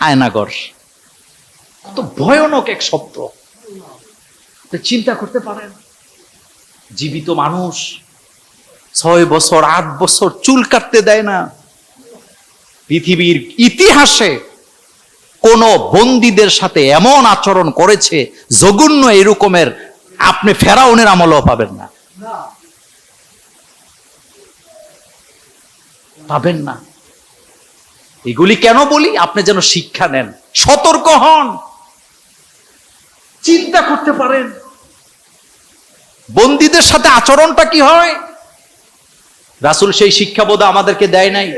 আয়নাগর। কত ভয়ানক এক শব্দ চিন্তা করতে পারেন, জীবিত মানুষ ছয় বছর, আট বছর চুল কাটতে দেয় না। পৃথিবীর ইতিহাসে কোন বন্দীদের সাথে এমন আচরণ করেছে জঘন্য এরকমের, আপনি ফেরাউনের আমলও পাবেন না। পাবেন না। এগুলি কেন বলি? আপনি যেন শিক্ষা নেন। সতর্ক হন। চিন্তা করতে পারেন। বন্দীদের সাথে আচরণটা কি হয়? রাসুল সেই শিক্ষাবোধ আমাদেরকে দেয় নাই।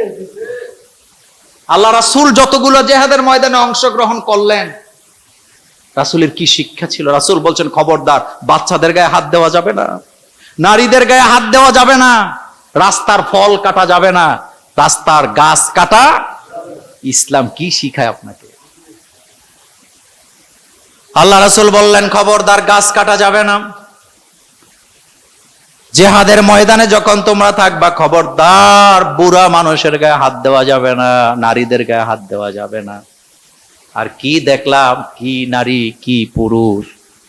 আল্লাহ রাসুল যতগুলো জেহাদের ময়দানে অংশগ্রহণ করলেন, রাসুলের কি শিক্ষা ছিল? রাসুল বলছেন, খবরদার, বাচ্চাদের গায়ে হাত দেওয়া যাবে না, নারীদের গায়ে হাত দেওয়া যাবে না, রাস্তার ফল কাটা যাবে না, রাস্তার গাছ কাটা ইসলাম কি শিখায় আপনাকে? আল্লাহ রাসুল বললেন, খবরদার গাছ কাটা যাবে না। জেহাদের ময়দানে যখন তোমরা থাকবা, খবরদার বুড়া মানুষের গায়ে হাত দেওয়া যাবে না, নারীদের গায়ে হাত দেওয়া যাবে না। আর কি দেখলাম? কি নারী, কি পুরুষ,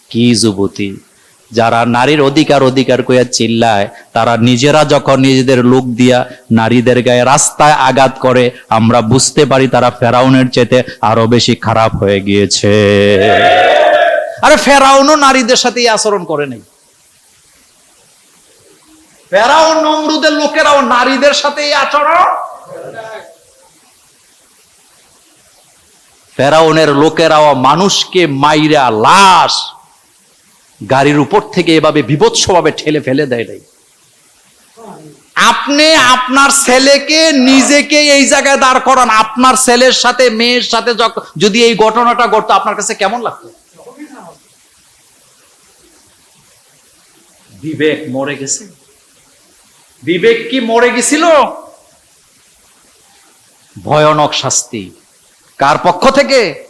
কি যুবতী? যারা নারীর অধিকার অধিকার কইয়া চিল্লায়, তারা নিজেরা যখন নিজেদের লোক দিয়া নারীদের গায়ে রাস্তায় আঘাত করে, আমরা বুঝতে পারি তারা ফেরাউনের চেতে আরও বেশি খারাপ হয়ে গিয়েছে। আরে ফেরাউনও নারীদের সাথে আচরণ করে নাই। ফেরাউন নমরুদের লোকেরাও নারীদের সাথে আচরণ ফেরাউনের লোকেরাও মানুষকে মাইরা লাশ গাড়ির উপর থেকে এভাবে বিভৎসভাবে ঠেলে ফেলে দেয় নাই। আপনি আপনার ছেলেকে নিজেকে এই জায়গায় দাঁড় করান। আপনার ছেলের সাথে, মেয়ের সাথে যদি এই ঘটনাটা ঘটতো, আপনার কাছে কেমন লাগতো? বিবেক মরে গেছে। বিবেক কি মরে গেছিল? ভয়ানক শাস্তি। কার পক্ষ থেকে?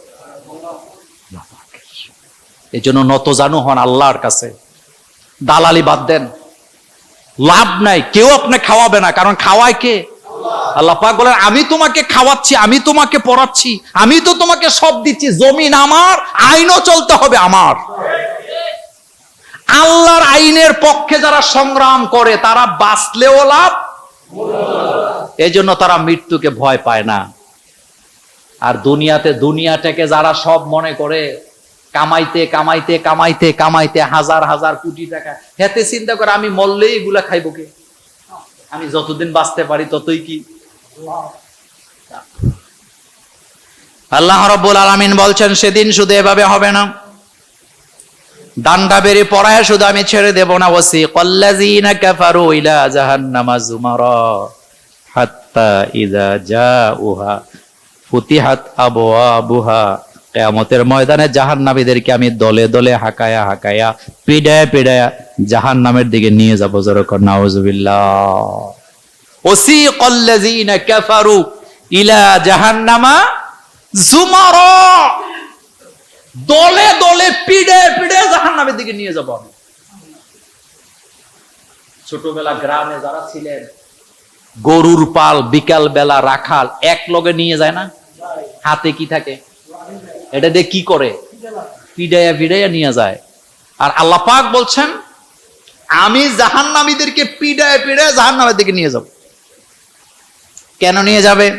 এই জন্য নত জানু হন আল্লাহর কাছে। দালালি বাদ দেন। লাভ নাই, কেউ আপনি খাওয়াবে না, কারণ খাওয়ায় কে? আল্লাহ পাক বলেন, আমি তোমাকে খাওয়াচ্ছি, আমি তোমাকে পড়াচ্ছি, আমি তো তোমাকে সব দিচ্ছি, জমিন আমার, আইনও চলতে হবে আমার। আল্লাহর আইনের পক্ষে যারা সংগ্রাম করে, তারা বাঁচলেও লাভ এই জন্য তারা মৃত্যুকে ভয় পায় না। আর দুনিয়াতে দুনিয়াটাকে যারা সব মনে করে কামাইতে কামাইতে কামাইতে কামাইতে হাজার হাজার কোটি টাকা। হেতে চিন্তা করে, আমি মরলেই এগুলা খাইব কে? আমি যতদিন বাঁচতে পারি ততই কি? আল্লাহ রব্বুল আলামিন বলছেন, সেদিন শুধু এভাবে হবে না। ডান্ডা বেরি পড়ায় শুধু আমি ছেড়ে দেব না। ওসি কল্লাযীনা কাফারু ইলা জাহান্নামা যুমারা হাত্তা ইযা জাউহা, ফুতিহাত আবওয়াবুহা। কিয়ামতের ময়দানে জাহান্নামীদেরকে আমি দলে দলে হাকায়া হাকায়া, পিডায়া পিডায়া জাহান্নামের দিকে নিয়ে যাব যেরকম নাউজুবিল্লাহ। ওসিকাল্লাযীনা কাফারু ইলা জাহান্নামা যুমারা দলে দলে পিড়ে পিড়ে জাহান নামের দিকে নিয়ে যাব আমি। ছোটবেলা গ্রামে যারা ছিলেন, গরুর পাল বিকাল বেলা রাখাল, এক লগে নিয়ে যায় না? হাতে কি থাকে? এটা দিয়ে কি করে? পিডাইয়া পিডাইয়া নিয়ে যায়। আর আল্লাহ পাক বলছেন, আমি জাহান্নামীদেরকে পিডায় পিডায় জাহান্নামের দিকে নিয়ে যাব। কেন নিয়ে যাবে?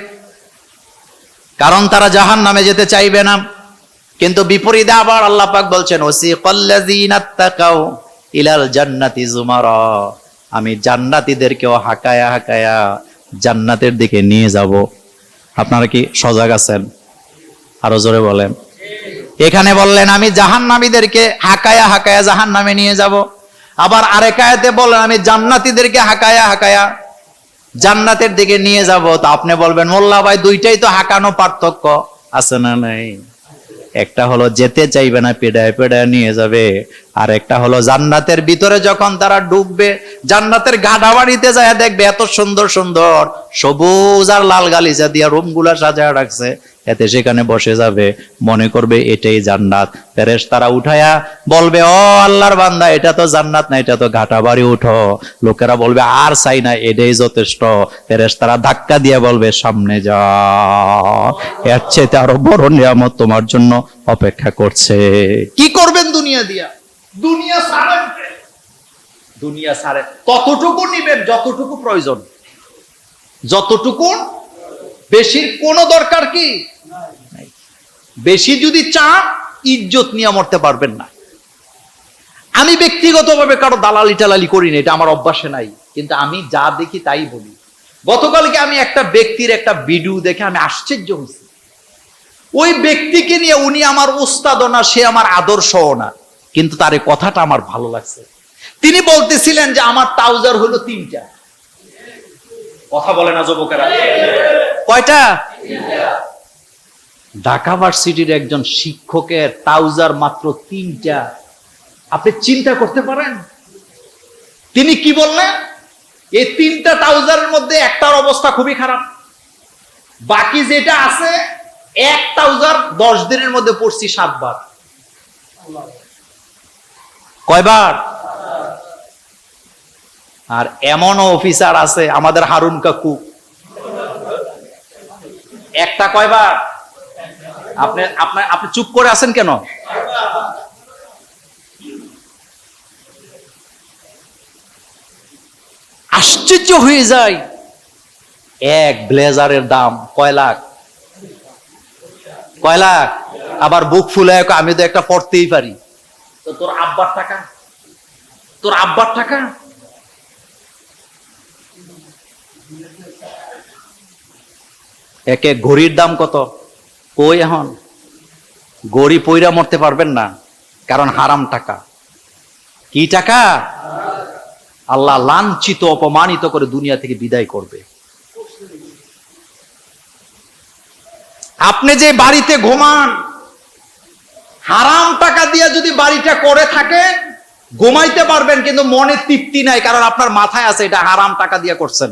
কারণ তারা জাহান্নামে যেতে চাইবে না। কিন্তু বিপরীতে আবার আল্লাহ পাক বলছেন, ওসিকাল্লাযীনা তাকাউ ইলাল জান্নাতি জুমার। আমি জান্নাতীদেরকেও হাকায়া হাকায়া জান্নাতের দিকে নিয়ে যাব। আপনারা কি সজাগ আছেন? আরও জোরে বলেন। এখানে বললেন, আমি জাহান্নামীদেরকে হাকায়া হাকায়া জাহান্নামে নিয়ে যাব। আবার আরেক আয়াতে বললেন, আমি জান্নাতীদেরকে হাকায়া হাকায়া জান্নাতের দিকে নিয়ে যাব। তো আপনি বলবেন, মোল্লা ভাই, দুইটাই তো হাঁকানো পার্থক্য আছে না নাই? একটা হলো, যেতে চাইবে না, পেডায় পেডায় নিয়ে যাবে। আর একটা হলো, জান্নাতের ভিতরে যখন তারা ডুববে, জান্নাতের গাডাবাড়িতে যায়, দেখবে এত সুন্দর সুন্দর সবুজ আর লাল গালিচা দিয়া রুমগুলা সাজায় রাখছে। এতে সেখানে বসে যাবে, মনে করবে এটাই জান্নাত। ফেরেশ তারা উঠায়া বলবে, ও আল্লাহর বান্দা, এটা তো জান্নাত না, এটা তো ঘাটা বাড়ি, উঠো। লোকেরা বলবে, আর চাই না, এটাই যথেষ্ট। ফেরেশ তারা ধাক্কা দিয়ে বলবে, সামনে যা এর আরও বড় নিয়ামত তোমার জন্য অপেক্ষা করছে। কি করবেন দুনিয়া দিয়া? দুনিয়া ছাড়েন দুনিয়া ছাড়েন ততটুকু নিবেন, যতটুকু প্রয়োজন। যতটুকু বেশির কোনো দরকার কি? বেশি যদি চান, ইজ্জত নিয়ে মরতে পারবেন না। আমি ব্যক্তিগতভাবে কারও দালালি টালালি করি না, এটা আমার অভ্যাসে নাই। কিন্তু আমি যা দেখি তাই বলি। গতকালকে আমি একটা ব্যক্তির একটা ভিডিও দেখে আমি আশ্চর্য হয়েছি। ওই ব্যক্তিকে নিয়ে উনি আমার উস্তাদও না, সে আমার আদর্শও না। কিন্তু তার এই কথাটা আমার ভালো লাগছে। তিনি বলতেছিলেন যে, আমার ট্রাউজার হলো তিনটা। কথা বলে না যুবকেরা। কয়টা? ঢাকা ভার্সিটির একজন শিক্ষকের ট্রাউজার মাত্র তিনটা। আপনি চিন্তা করতে পারেন? তিনি কি বললেন? এই তিনটা ট্রাউজারের মধ্যে একটার অবস্থা খুবই খারাপ। বাকি যেটা আছে এক ট্রাউজার দশ দিনের মধ্যে পড়ছি সাতবার। কয়বার? আর এমনও অফিসার আছে আমাদের হারুন কাকু। একটা কয়বার? আপনি আপনার আপনি চুপ করে আছেন কেন? আশ্চর্য হয়ে যায়। এক ব্লেজারের দাম কয় লাখ? কয় লাখ? আবার বুক কয়, আমি তো একটা পড়তেই পারি। তো তোর আব্বার টাকা? তোর আব্বার টাকা? এক ঘড়ির দাম কত? কই এখন? গড়ি পইরা মরতে পারবেন না, কারণ হারাম টাকা। কি টাকা? আল্লাহ লাঞ্ছিত, অপমানিত করে দুনিয়া থেকে বিদায় করবে। আপনি যে বাড়িতে ঘুমান, হারাম টাকা দিয়ে যদি বাড়িটা করে থাকে, ঘুমাইতে পারবেন, কিন্তু মনে তৃপ্তি নাই, কারণ আপনার মাথায় আছে এটা হারাম টাকা দিয়ে করছেন।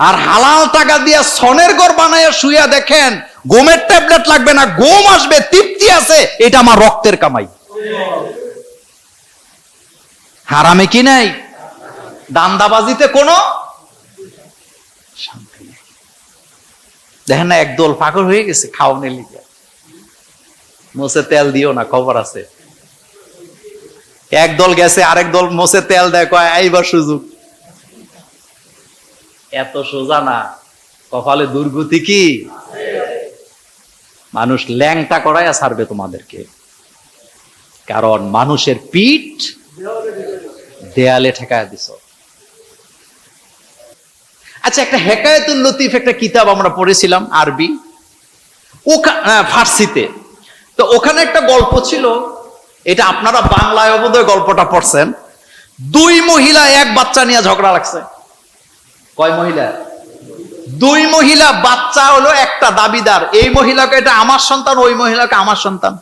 আর হালাল টাকা দিয়ে সনের ঘর বানাইয়া শুয়া দেখেন, ঘুমের ট্যাবলেট লাগবে না, ঘুম আসবে, তৃপ্তি আছে, এটা আমার রক্তের কামাই। হারামে কি নাই? দান্দাবাজিতে কোনো দেখেন না, একদল পাগল হয়ে গেছে খাওয়ানোর লিগে। মোসে তেল দিও না, খবর আছে। একদল গেছে আরেক দল মোসে তেল দেয়, কয় এইবার সুযোগ। এত সোজা না। কপালে দুর্গতি কি? মানুষ ল্যাংটা করাইয়া ছাড়বে তোমাদেরকে। কারণ মানুষের পিঠ দেয়ালে ঠেকায় দিছ। আচ্ছা একটা হেকায়তুল লতিফ একটা কিতাব আমরা পড়েছিলাম আরবি। ফার্সিতে। তো ওখানে একটা গল্প ছিল, এটা আপনারা বাংলায় অবোধয় গল্পটা পড়ছেন। দুই মহিলা এক বাচ্চা নিয়ে ঝগড়া লাগছে। কয় মহিলা? দুই মহিলা, বাচ্চা হলো একটা দাবিদার। এই মহিলাকে এটা আমার সন্তান, ওই মহিলাকে আমার সন্তান।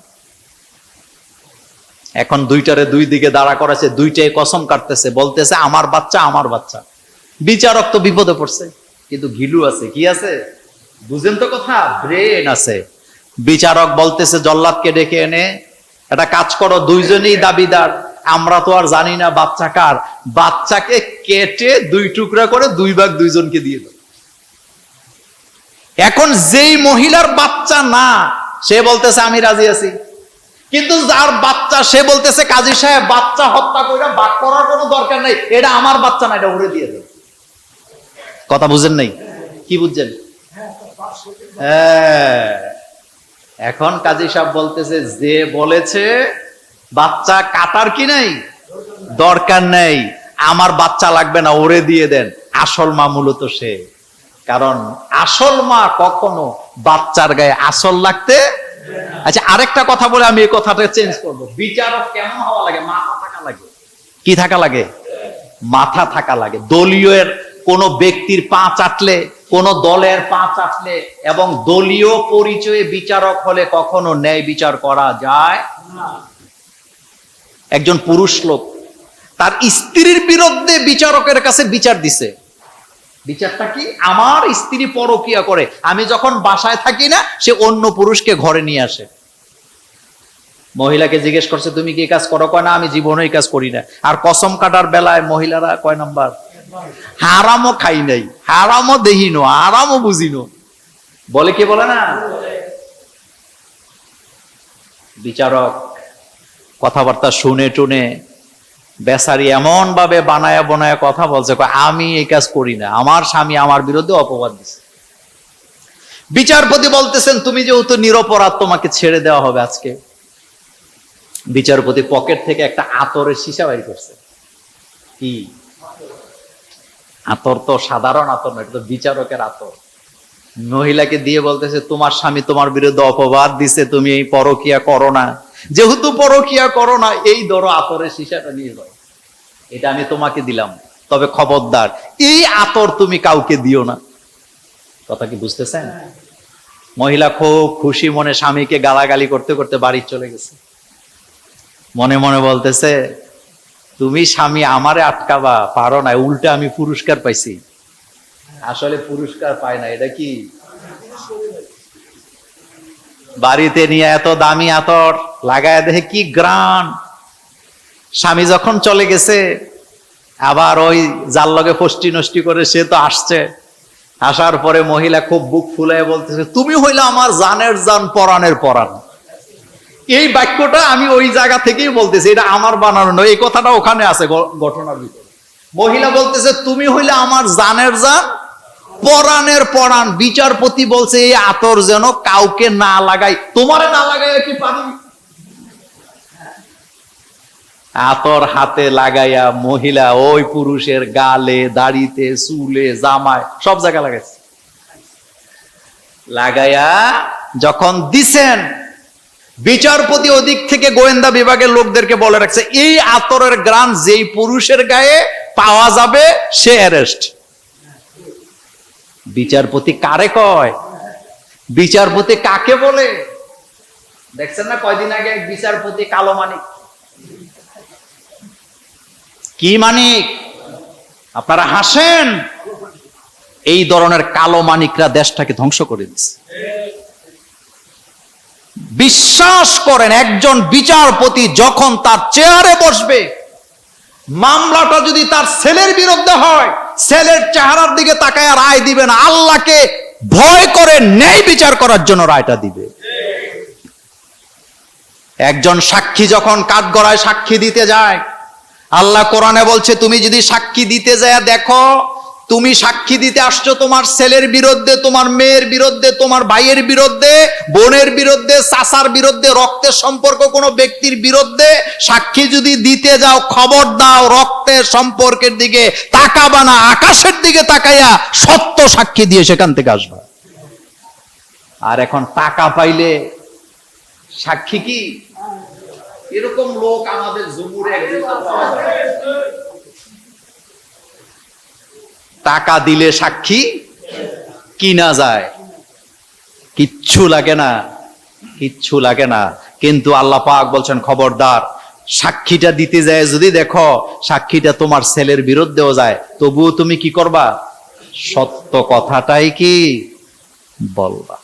এখন দুইটারে দুই দিকে দাঁড়া করেছে দুইটাই কসম কাটতেছে, বলতেছে, আমার বাচ্চা আমার বাচ্চা। বিচারক তো বিপদে পড়ছে। কিন্তু ঘিলু আছে, কি আছে? বুঝেন তো কথা, ব্রেন আছে। বিচারক বলতেছে, জল্লাদকে ডেকে এনে, একটা কাজ করো, দুইজনেই দাবিদার। আমরা তো আর জানি না বাচ্চা কার। বাচ্চাকে কেটে দুই টুকরা করে দুই ভাগ দুইজনকে দিয়ে দাও এখন যেই মহিলার বাচ্চা না, সে বলতেছে, আমি রাজি আছি। কিন্তু যার বাচ্চা, সে বলতেছে, কাজী সাহেব, বাচ্চা হত্যা করে বাক করার কোনো দরকার নেই। এটা আমার বাচ্চা না, এটা উড়ে দিয়ে দেয় কথা বুঝেন নাই? কি বুঝছেন? হ্যাঁ। এখন কাজী সাহেব বলতেছে, যে বলেছে বাচ্চা কাটার কি নাই? দরকার নেই। আমার বাচ্চা লাগবে না, ওরে দিয়ে দেন। আসল মা মূলত সে। কারণ আসল মা কখনো বাচ্চার গায়ে আসল লাগতে আচ্ছা আরেকটা কথা বলে আমি এই কথাটা চেঞ্জ করব। বিচারক কেমন হওয়া লাগে? মাথা থাকা লাগে। কি থাকা লাগে? মাথা থাকা লাগে। দলীয় কোন ব্যক্তির পা চাটলে কোন দলের পা চাটলে এবং দলীয় পরিচয়ে বিচারক হলে কখনো ন্যায় বিচার করা যায় একজন পুরুষ লোক, তার স্ত্রীর বিরুদ্ধে বিচারকের কাছে বিচার দিছে। বিচারটা কি? আমার স্ত্রী পরকিয়া করে, আমি যখন বাসায় থাকি না, সে অন্য পুরুষকে ঘরে নিয়ে আসে। মহিলাকে জিজ্ঞেস করছে, তুমি কি কাজ করো? কয়, না, আমি জীবনে কাজ করি না। আর কসম কাটার বেলায় মহিলারা কয় নাম্বার? হারামও খাই নাই, হারামও দেহিনো আরামও বুঝিনো বলে কি বলে না? বিচারক। কথাবার্তা শুনে টুনে বেচারি এমন ভাবে বানায়া বনায়া কথা বলছে আমি এই কাজ করি না। আমার স্বামী আমার বিরুদ্ধে অপবাদ দিছে। বিচারপতি বলতেছেন, তুমি যেহেতু নিরপরাধ, তোমাকে ছেড়ে দেওয়া হবে আজকে। বিচারপতি পকেট থেকে একটা আতরের সীসা বাইর করছে। কি? আতর তো সাধারণ আতর না এটা তো বিচারকের আতর। মহিলাকে দিয়ে বলতেছে, তোমার স্বামী তোমার বিরুদ্ধে অপবাদ দিছে, তুমি এই পরকিয়া করো না। যেহেতু পরকিয়া করো না, এই ধরো আতরের সীসাটা নিয়ে যাও। এটা আমি তোমাকে দিলাম। তবে খবরদার, এই আতর তুমি কাউকে দিও না। কথা কি বুঝতেছেন? মহিলা খুব খুশি মনে স্বামীকে গালাগালি করতে করতে বাড়ি চলে গেছে। মনে মনে বলতেছে, তুমি স্বামী আমারে আটকাবা, পারো না, উল্টে আমি পুরস্কার পাইছি। আসলে পুরস্কার পায় না, এটা কি বাড়িতে নিয়ে এত দামি আতর লাগায় দেখে কি গ্রান স্বামী যখন চলে গেছে, আবার ওই জাল লগে ফষ্টি নষ্টি করে সে তো আসছে। আসার পরে মহিলা খুব বুক ফুলায় বলতেছে, তুমি হইলে আমার জানের জান পরাণের পরাণ এই বাক্যটা আমি ওই জায়গা থেকেই বলতেছি, এটা আমার বানানো নয়, এই কথাটা ওখানে আছে ঘটনার ভিতরে। মহিলা বলতেছে, তুমি হইলে আমার জানের জান পরাণের পরাণ। বিচারপতি বলছে, এই আতর যেন কাউকে না লাগাই। তোমারে না লাগাই কি পারি? আতর হাতে লাগাইয়া মহিলা ওই পুরুষের গালে, দাড়িতে, চুলে, জামায়, সব জায়গায় লাগাইছে। লাগাইয়া যখন দিছেন, বিচারপতি ওদিক থেকে গোয়েন্দা বিভাগের লোকদেরকে বলে রাখছে, এই আতরের গ্রান যেই পুরুষের গায়ে পাওয়া যাবে, সে অ্যারেস্ট বিচারপতি কারে কয়? বিচারপতি কাকে বলে? দেখছেন না কয়দিন আগে বিচারপতি কালো মানিক? কি মানিক? আপনারা হাসেন? এই ধরনের কালো মানিকরা দেশটাকে ধ্বংস করে দিচ্ছে বিশ্বাস করেন, একজন বিচারপতি যখন তার চেয়ারে বসবে, মামলাটা যদি তার ছেলের বিরুদ্ধে হয় ছেলের চেহারার দিকে তাকায় রায় দিবেন আল্লাহকে ভয় করে ন্যায় বিচার করার জন্য রায়টা দিবে। একজন সাক্ষী যখন কাঠগড়ায় সাক্ষী দিতে যায়, আল্লাহ কোরআনে বলছে, তুমি যদি সাক্ষী দিতে যায়, দেখো তুমি সাক্ষী দিতে আসছো তোমার ছেলের বিরুদ্ধে, তোমার মেয়ের বিরুদ্ধে, তোমার ভাইয়ের বিরুদ্ধে, বোনের বিরুদ্ধে, চাচার বিরুদ্ধে, রক্তের সম্পর্ক কোনো ব্যক্তির বিরুদ্ধে সাক্ষী যদি দিতে যাও, খবর দাও, রক্তের সম্পর্কের দিকে তাকাবা না, আকাশের দিকে তাকাইয়া সত্য সাক্ষী দিয়ে সেখান থেকে আসবা আর এখন টাকা পাইলে সাক্ষী কি এরকম লোক আমাদের জুমুরে যায়। টাকা দিলে সাক্ষী? কিনা যায়? কিচ্ছু লাগে না। কিচ্ছু লাগে না। কিন্তু আল্লাহ পাক বলছেন, খবরদার, সাক্ষীটা দিতে যায় যদি দেখো, সাক্ষীটা তোমার ছেলের বিরুদ্ধেও যায়, তবুও তুমি কি করবা? সত্য কথাটাই কি? বলবা।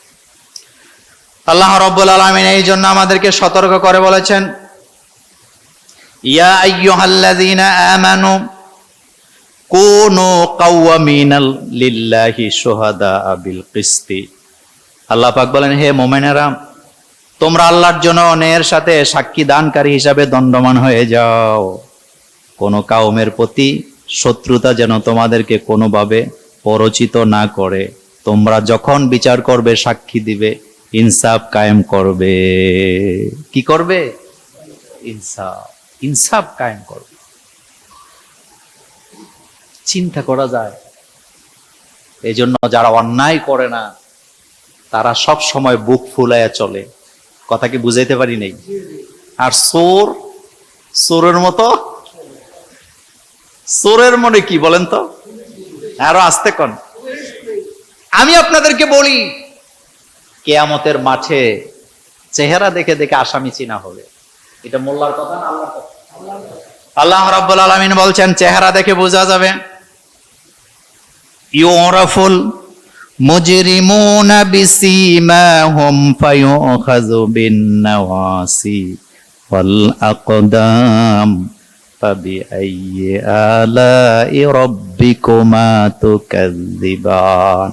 আল্লাহ রব্বুল আলমিন এই জন্য আমাদেরকে সতর্ক করে বলেছেন, ইয়া আইয়ুহাল্লাযীনা আমানু কুনু কাওয়ামিনাল লিল্লাহি শুহাদা বিল কিসতি। আল্লাহ পাক বলেন, হে মুমিনেরা, তোমরা আল্লাহর জন্য অন্যের সাথে সাক্ষী দানকারী হিসাবে দণ্ডমান হয়ে যাও। কোন কাউমের প্রতি শত্রুতা যেন তোমাদেরকে কোনোভাবে পরচিত না করে। তোমরা যখন বিচার করবে, সাক্ষী দিবে, ইনসাফ কায়েম করবে। কি করবে? ইনসাফ। ইনসাফ কায়েম করবে। চিন্তা করা যায়। এই জন্য যারা অন্যায় করে না, তারা সব সময় বুক ফুলাইয়া চলে। কথা কি বুঝাইতে পারি নাই? আর সোর সোরের মতো? সোরের মনে কি বলেন তো? আরও আসতে কন। আমি আপনাদেরকে বলি, কেয়ামতের মাঠে চেহারা দেখে দেখে আসামি চিনা হবে। এটা মোল্লার কথা না, আল্লাহর আল্লাহ রাব্বুল আলামিন বলছেন, চেহারা দেখে বোঝা যাবে। يعرف المجرمون بسيماهم فيؤخذ بالنواصي والأقدام فبأي آلاء ربكما تكذبان؟